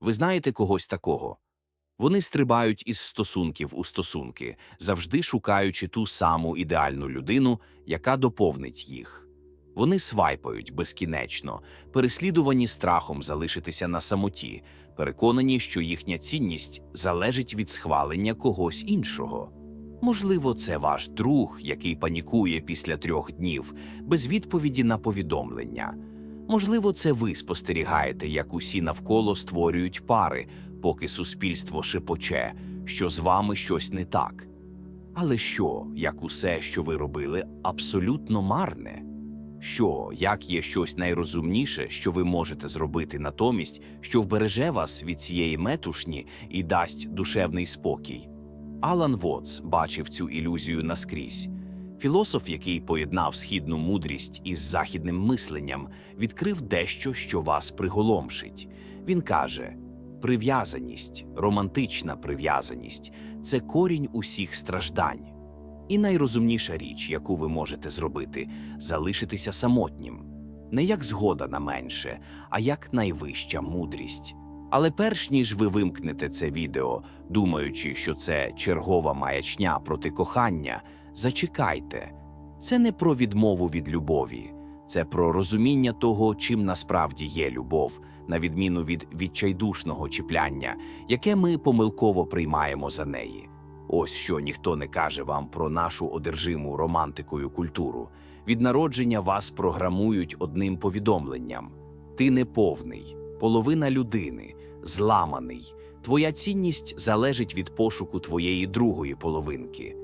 Ви знаєте когось такого? Вони стрибають із стосунків у стосунки, завжди шукаючи ту саму ідеальну людину, яка доповнить їх. Вони свайпають безкінечно, переслідувані страхом залишитися на самоті, переконані, що їхня цінність залежить від схвалення когось іншого. Можливо, це ваш друг, який панікує після трьох днів, без відповіді на повідомлення. Можливо, це ви спостерігаєте, як усі навколо створюють пари, поки суспільство шепоче, що з вами щось не так. Але що, як усе, що ви робили, абсолютно марне? Що, як є щось найрозумніше, що ви можете зробити натомість, що вбереже вас від цієї метушні і дасть душевний спокій? Алан Вотс бачив цю ілюзію наскрізь. Філософ, який поєднав східну мудрість із західним мисленням, відкрив дещо, що вас приголомшить. Він каже: прив'язаність, романтична прив'язаність це корінь усіх страждань. І найрозумніша річ, яку ви можете зробити, залишитися самотнім, не як згода на менше, а як найвища мудрість. Але перш ніж ви вимкнете це відео, думаючи, що це чергова маячня проти кохання, зачекайте. Це не про відмову від любові, це про розуміння того, чим насправді є любов, на відміну від відчайдушного чіпляння, яке ми помилково приймаємо за неї. Ось що ніхто не каже вам про нашу одержиму романтикою культуру. Від народження вас програмують одним повідомленням: ти неповний, половина людини, зламаний. Твоя цінність залежить від пошуку твоєї другої половинки.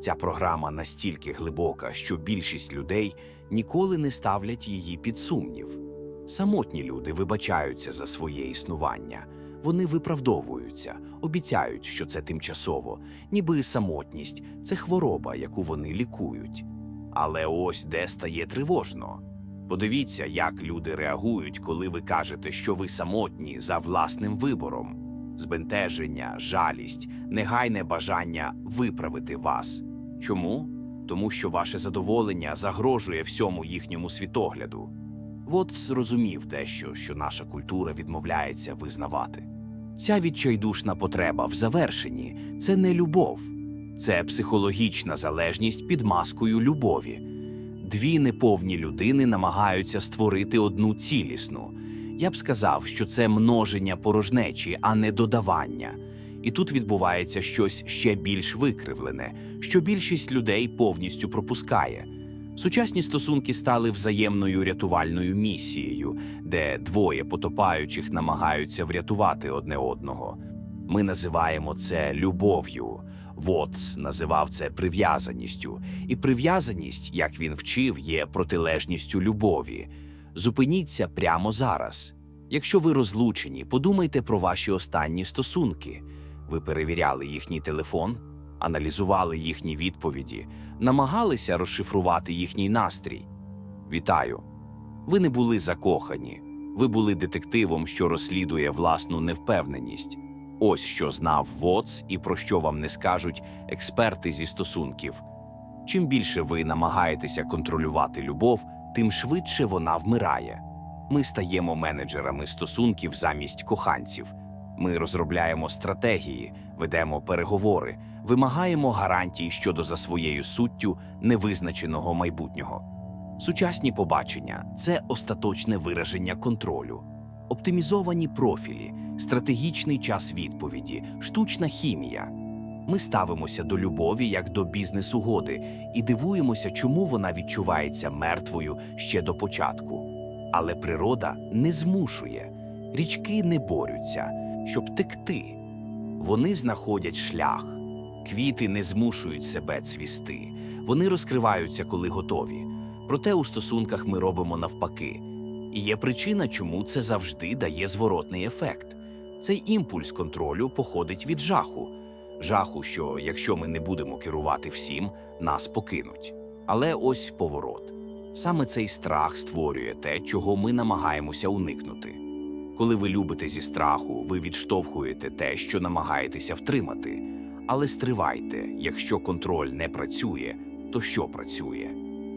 Ця програма настільки глибока, що більшість людей ніколи не ставлять її під сумнів. Самотні люди вибачаються за своє існування. Вони виправдовуються, обіцяють, що це тимчасово, ніби самотність це хвороба, яку вони лікують. Але ось де стає тривожно. Подивіться, як люди реагують, коли ви кажете, що ви самотні за власним вибором. Збентеження, жалість, негайне бажання виправити вас. Чому? Тому що ваше задоволення загрожує всьому їхньому світогляду. От зрозумів дещо, що наша культура відмовляється визнавати. Ця відчайдушна потреба в завершенні це не любов, це психологічна залежність під маскою любові. Дві неповні людини намагаються створити одну цілісну. Я б сказав, що це множення порожнечі, а не додавання. І тут відбувається щось ще більш викривлене, що більшість людей повністю пропускає. Сучасні стосунки стали взаємною рятувальною місією, де двоє потопаючих намагаються врятувати одне одного. Ми називаємо це любов'ю. Вотс називав це прив'язаністю, і прив'язаність, як він вчив, є протилежністю любові. Зупиніться прямо зараз. Якщо ви розлучені, подумайте про ваші останні стосунки. Ви перевіряли їхній телефон, аналізували їхні відповіді, намагалися розшифрувати їхній настрій. Вітаю! Ви не були закохані, ви були детективом, що розслідує власну невпевненість. Ось що знав ВОЦ і про що вам не скажуть експерти зі стосунків. Чим більше ви намагаєтеся контролювати любов, тим швидше вона вмирає. Ми стаємо менеджерами стосунків замість коханців. Ми розробляємо стратегії, ведемо переговори, вимагаємо гарантій щодо за своєю суттю невизначеного майбутнього. Сучасні побачення це остаточне вираження контролю, оптимізовані профілі, стратегічний час відповіді, штучна хімія. Ми ставимося до любові як до бізнес-угоди і дивуємося, чому вона відчувається мертвою ще до початку. Але природа не змушує, річки не борються, щоб текти. Вони знаходять шлях. Квіти не змушують себе цвісти, вони розкриваються, коли готові. Проте у стосунках ми робимо навпаки. І є причина, чому це завжди дає зворотний ефект. Цей імпульс контролю походить від жаху. Жаху, що якщо ми не будемо керувати всім, нас покинуть. Але ось поворот. Саме цей страх створює те, чого ми намагаємося уникнути. Коли ви любите зі страху, ви відштовхуєте те, що намагаєтеся втримати. Але стривайте, якщо контроль не працює, то що працює?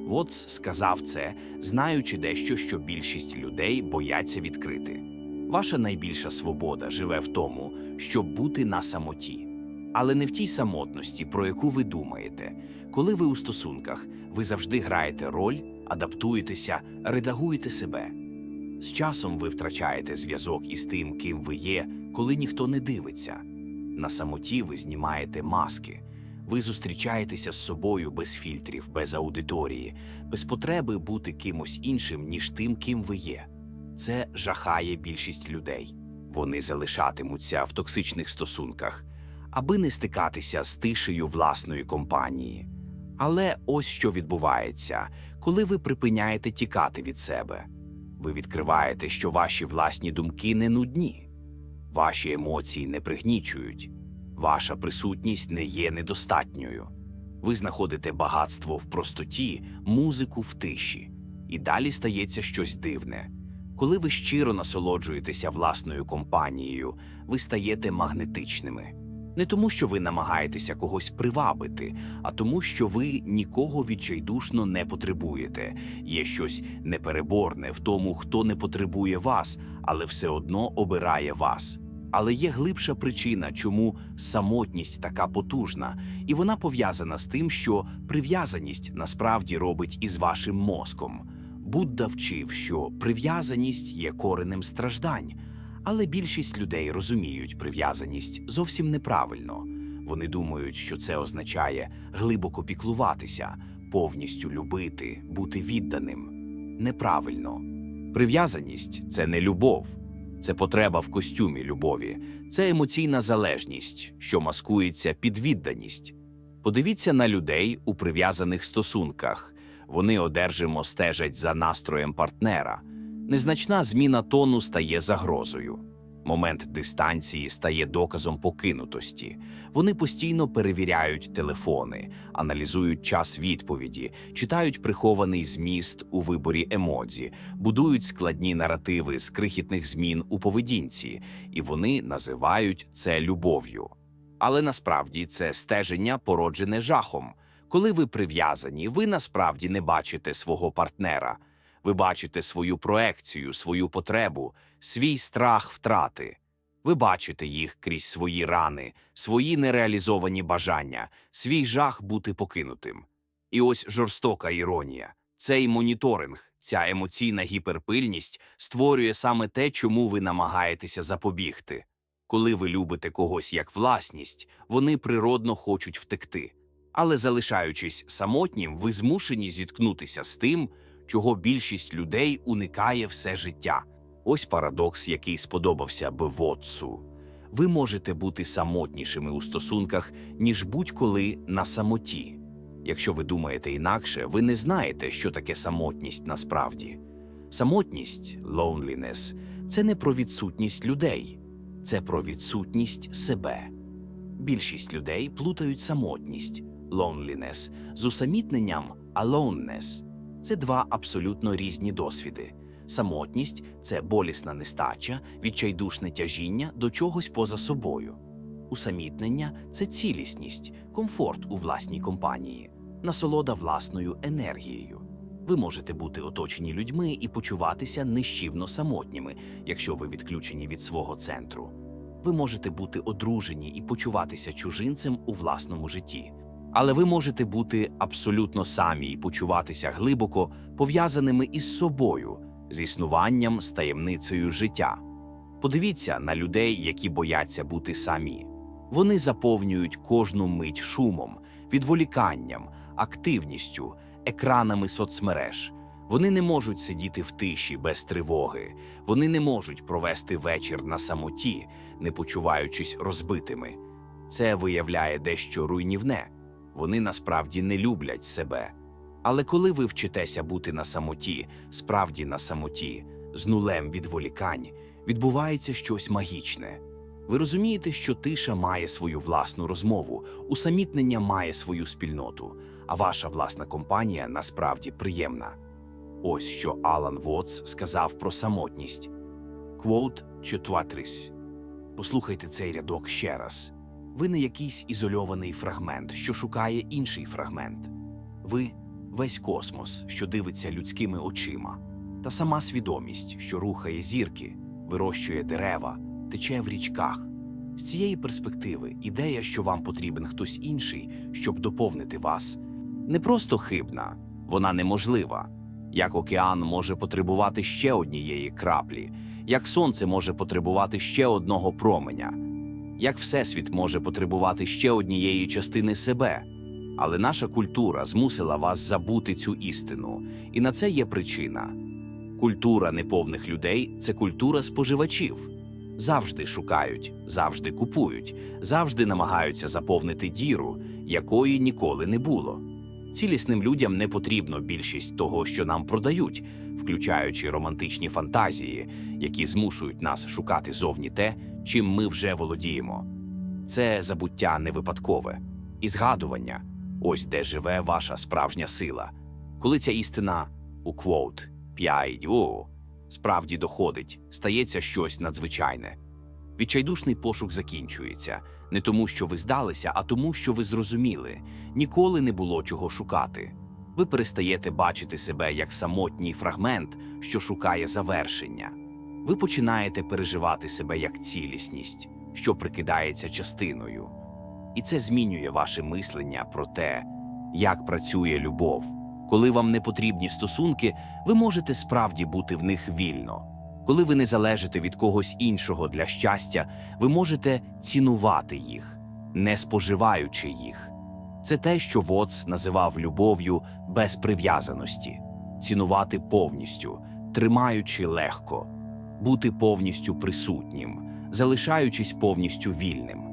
Вотс сказав це, знаючи дещо, що більшість людей бояться відкрити. Ваша найбільша свобода живе в тому, щоб бути на самоті, але не в тій самотності, про яку ви думаєте. Коли ви у стосунках, ви завжди граєте роль, адаптуєтеся, редагуєте себе. З часом ви втрачаєте зв'язок із тим, ким ви є, коли ніхто не дивиться. На самоті ви знімаєте маски. Ви зустрічаєтеся з собою без фільтрів, без аудиторії, без потреби бути кимось іншим, ніж тим, ким ви є. Це жахає більшість людей. Вони залишатимуться в токсичних стосунках, аби не стикатися з тишею власної компанії. Але ось що відбувається, коли ви припиняєте тікати від себе. Ви відкриваєте, що ваші власні думки не нудні, ваші емоції не пригнічують, ваша присутність не є недостатньою. Ви знаходите багатство в простоті, музику в тиші, і далі стається щось дивне. Коли ви щиро насолоджуєтеся власною компанією, ви стаєте магнетичними. Не тому, що ви намагаєтеся когось привабити, а тому, що ви нікого відчайдушно не потребуєте. Є щось непереборне в тому, хто не потребує вас, але все одно обирає вас. Але є глибша причина, чому самотність така потужна, і вона пов'язана з тим, що прив'язаність насправді робить із вашим мозком. Будда вчив, що прив'язаність є коренем страждань, але більшість людей розуміють прив'язаність зовсім неправильно. Вони думають, що це означає глибоко піклуватися, повністю любити, бути відданим. Неправильно. Прив'язаність це не любов, це потреба в костюмі любові, це емоційна залежність, що маскується під відданість. Подивіться на людей у прив'язаних стосунках. Вони одержимо стежать за настроєм партнера. Незначна зміна тону стає загрозою. Момент дистанції стає доказом покинутості. Вони постійно перевіряють телефони, аналізують час відповіді, читають прихований зміст у виборі емодзі, будують складні наративи з крихітних змін у поведінці, і вони називають це любов'ю. Але насправді це стеження породжене жахом. Коли ви прив'язані, ви насправді не бачите свого партнера. Ви бачите свою проекцію, свою потребу, свій страх втрати. Ви бачите їх крізь свої рани, свої нереалізовані бажання, свій жах бути покинутим. І ось жорстока іронія. Цей моніторинг, ця емоційна гіперпильність створює саме те, чому ви намагаєтеся запобігти. Коли ви любите когось як власність, вони природно хочуть втекти. Але залишаючись самотнім, ви змушені зіткнутися з тим, чого більшість людей уникає все життя. Ось парадокс, який сподобався би Вотсу. Ви можете бути самотнішими у стосунках, ніж будь-коли на самоті. Якщо ви думаєте інакше, ви не знаєте, що таке самотність насправді. Самотність, loneliness – це не про відсутність людей, це про відсутність себе. Більшість людей плутають самотність loneliness з усамітненням aloneness. Це два абсолютно різні досвіди. Самотність це болісна нестача, відчайдушне тяжіння до чогось поза собою. Усамітнення це цілісність, комфорт у власній компанії, насолода власною енергією. Ви можете бути оточені людьми і почуватися нищівно самотніми, якщо ви відключені від свого центру. Ви можете бути одружені і почуватися чужинцем у власному житті. Але ви можете бути абсолютно самі і почуватися глибоко пов'язаними із собою, з існуванням, з таємницею життя. Подивіться на людей, які бояться бути самі. Вони заповнюють кожну мить шумом, відволіканням, активністю, екранами соцмереж. Вони не можуть сидіти в тиші без тривоги, вони не можуть провести вечір на самоті, не почуваючись розбитими. Це виявляє дещо руйнівне. Вони насправді не люблять себе. Але коли ви вчитеся бути на самоті, справді на самоті, з нулем відволікань, відбувається щось магічне. Ви розумієте, що тиша має свою власну розмову, усамітнення має свою спільноту, а ваша власна компанія насправді приємна. Ось що Алан Вотс сказав про самотність. Квоут четватрис. Послухайте цей рядок ще раз. Ви не якийсь ізольований фрагмент, що шукає інший фрагмент. Ви весь космос, що дивиться людськими очима, та сама свідомість, що рухає зірки. вирощує дерева, тече в річках. З цієї перспективи ідея, що вам потрібен хтось інший, щоб доповнити вас, не просто хибна, вона неможлива. Як океан може потребувати ще однієї краплі, як сонце може потребувати ще одного променя, як Всесвіт може потребувати ще однієї частини себе. Але наша культура змусила вас забути цю істину, і на це є причина. Культура неповних людей це культура споживачів. Завжди шукають, завжди купують, завжди намагаються заповнити діру, якої ніколи не було. Цілісним людям не потрібно більшість того, що нам продають, включаючи романтичні фантазії, які змушують нас шукати зовні те, чим ми вже володіємо. Це забуття не випадкове і згадування ось де живе ваша справжня сила. Коли ця істина у квоут «п'яйдю» справді доходить, стається щось надзвичайне. Відчайдушний пошук закінчується не тому, що ви здалися, а тому, що ви зрозуміли ніколи не було чого шукати. Ви перестаєте бачити себе як самотній фрагмент, що шукає завершення. Ви починаєте переживати себе як цілісність, що прикидається частиною. І це змінює ваше мислення про те, як працює любов. Коли вам не потрібні стосунки, ви можете справді бути в них вільно. Коли ви не залежите від когось іншого для щастя, ви можете цінувати їх, не споживаючи їх. Це те, що Воц називав любов'ю без прив'язаності, цінувати повністю, тримаючи легко, бути повністю присутнім, залишаючись повністю вільним.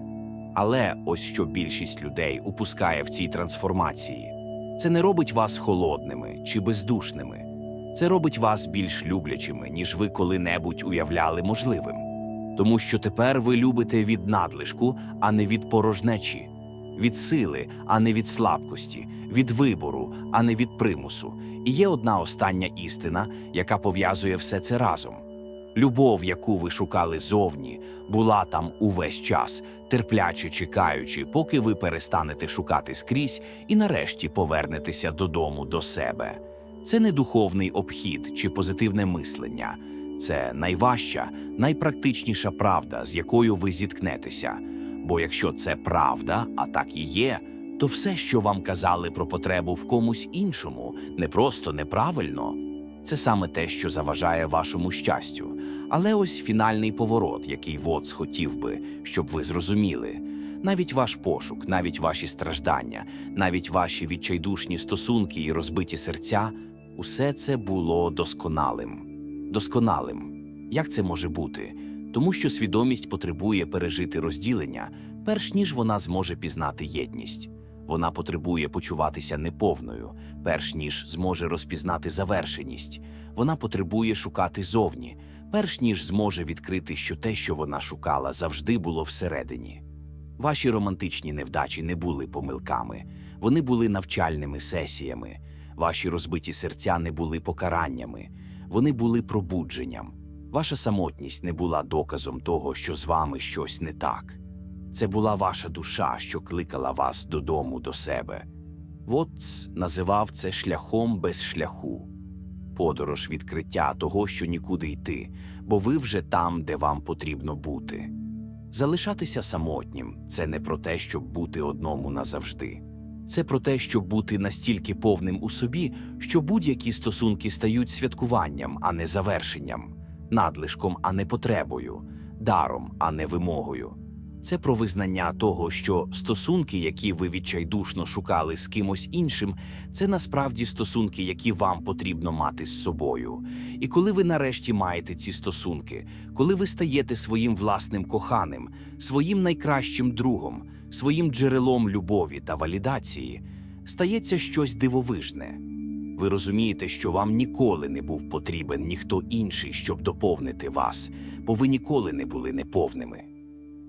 Але ось що більшість людей упускає в цій трансформації. Це не робить вас холодними чи бездушними. Це робить вас більш люблячими, ніж ви коли-небудь уявляли можливим. Тому що тепер ви любите від надлишку, а не від порожнечі, від сили, а не від слабкості, від вибору, а не від примусу. І є одна остання істина, яка пов'язує все це разом. Любов, яку ви шукали зовні, була там увесь час, терпляче чекаючи, поки ви перестанете шукати скрізь і нарешті повернетеся додому до себе. Це не духовний обхід чи позитивне мислення, це найважча, найпрактичніша правда, з якою ви зіткнетеся. Бо якщо це правда, а так і є, то все, що вам казали про потребу в комусь іншому, не просто неправильно. Це саме те, що заважає вашому щастю. Але ось фінальний поворот, який Воц хотів би, щоб ви зрозуміли. Навіть ваш пошук, навіть ваші страждання, навіть ваші відчайдушні стосунки і розбиті серця усе це було досконалим. Досконалим. Як це може бути? Тому що свідомість потребує пережити розділення, перш ніж вона зможе пізнати єдність. Вона потребує почуватися неповною, перш ніж зможе розпізнати завершеність. Вона потребує шукати зовні, перш ніж зможе відкрити, що те, що вона шукала, завжди було всередині. Ваші романтичні невдачі не були помилками, вони були навчальними сесіями. Ваші розбиті серця не були покараннями, вони були пробудженням. Ваша самотність не була доказом того, що з вами щось не так. Це була ваша душа, що кликала вас додому до себе. Вотц називав це шляхом без шляху, подорож відкриття того, що нікуди йти, бо ви вже там, де вам потрібно бути. Залишатися самотнім це не про те, щоб бути одному назавжди. Це про те, щоб бути настільки повним у собі, що будь-які стосунки стають святкуванням, а не завершенням, надлишком, а не потребою, даром, а не вимогою. Це про визнання того, що стосунки, які ви відчайдушно шукали з кимось іншим, це насправді стосунки, які вам потрібно мати з собою. І коли ви нарешті маєте ці стосунки, коли ви стаєте своїм власним коханим, своїм найкращим другом, своїм джерелом любові та валідації, стається щось дивовижне. Ви розумієте, що вам ніколи не був потрібен ніхто інший, щоб доповнити вас, бо ви ніколи не були неповними.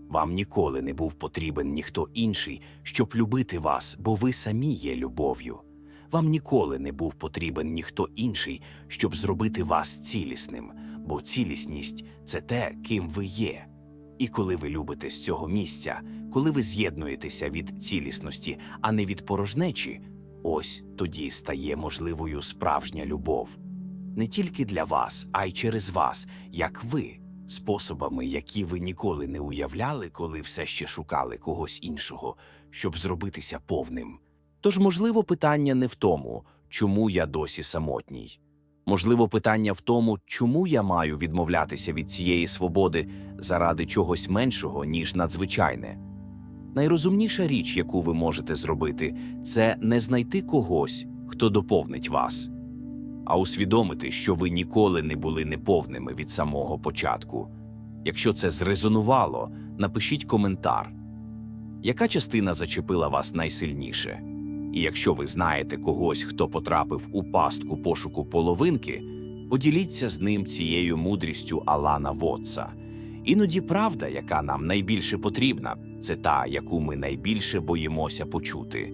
Вам ніколи не був потрібен ніхто інший, щоб любити вас, бо ви самі є любов'ю. Вам ніколи не був потрібен ніхто інший, щоб зробити вас цілісним, бо цілісність це те, ким ви є. І коли ви любите з цього місця, коли ви з'єднуєтеся від цілісності, а не від порожнечі, ось тоді стає можливою справжня любов. Не тільки для вас, а й через вас, як ви способами, які ви ніколи не уявляли, коли все ще шукали когось іншого, щоб зробитися повним. Тож, можливо, питання не в тому, чому я досі самотній. Можливо, питання в тому, чому я маю відмовлятися від цієї свободи заради чогось меншого, ніж надзвичайне. Найрозумніша річ, яку ви можете зробити, це не знайти когось, хто доповнить вас, а усвідомити, що ви ніколи не були неповними від самого початку. Якщо це зрезонувало, напишіть коментар. Яка частина зачепила вас найсильніше? І якщо ви знаєте когось, хто потрапив у пастку пошуку половинки, поділіться з ним цією мудрістю Алана Вотса. Іноді правда, яка нам найбільше потрібна, це та, яку ми найбільше боїмося почути.